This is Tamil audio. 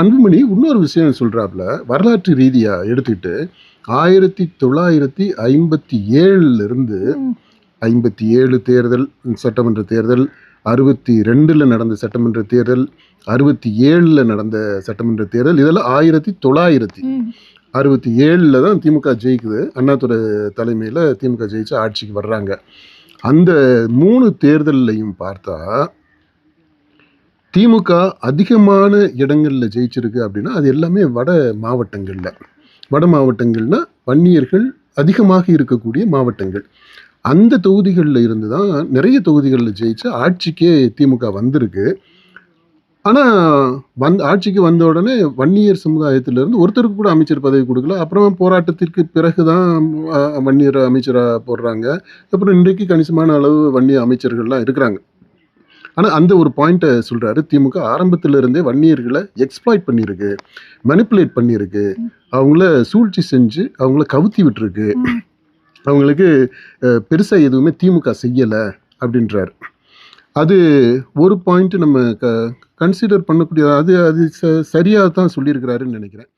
அன்புமணி இன்னொரு விஷயம் சொல்றாப்புல, வரலாற்று ரீதியா எடுத்துக்கிட்டு 1957 இருந்து ம். 57 தேர்தல், சட்டமன்ற தேர்தல், 62ல நடந்த சட்டமன்ற தேர்தல், 67ல நடந்த சட்டமன்ற தேர்தல், இதெல்லாம் 1900 ம். 67ல தான் திமுக ஜெயிக்குது. அண்ணாதுரை தலைமையில திமுக ஜெயிச்சு ஆட்சிக்கு வர்றாங்க. அந்த 3 தேர்தல்லையும் பார்த்தா திமுக அதிகமான இடங்களில் ஜெயிச்சிருக்கு அப்படின்னா, அது எல்லாமே வட மாவட்டங்களில் வட மாவட்டங்கள்னா வன்னியர்கள் அதிகமாக இருக்கக்கூடிய மாவட்டங்கள். அந்த தொகுதிகளில் இருந்து தான் நிறைய தொகுதிகளில் ஜெயிச்சு ஆட்சிக்கே திமுக வந்திருக்கு. ஆனால் வந் ஆட்சிக்கு வந்த உடனே வன்னியர் சமுதாயத்திலிருந்து ஒருத்தருக்கு கூட அமைச்சர் பதவி கொடுக்கல அப்புறம் போராட்டத்திற்கு பிறகு தான் வன்னியர் அமைச்சராக போடுறாங்க. அப்புறம் இன்றைக்கு கணிசமான அளவு வன்னிய அமைச்சர்கள்லாம் இருக்கிறாங்க. ஆனால் அந்த ஒரு பாயிண்ட்டை சொல்கிறாரு திமுக ஆரம்பத்திலிருந்தே இருந்தே எக்ஸ்ப்ளாய்ட் பண்ணியிருக்கு. மெனிப்புலேட் பண்ணியிருக்கு. அவங்கள சூழ்ச்சி செஞ்சு அவங்கள கவுத்தி விட்டுருக்கு. அவங்களுக்கு பெருசாக எதுவுமே திமுக செய்யலை அப்படின்றார் அது ஒரு பாயிண்ட் நம்ம க கன்சிடர் பண்ணக்கூடிய அது அது ச சரியாக தான் சொல்லியிருக்கிறாருன்னு நினைக்கிறேன்.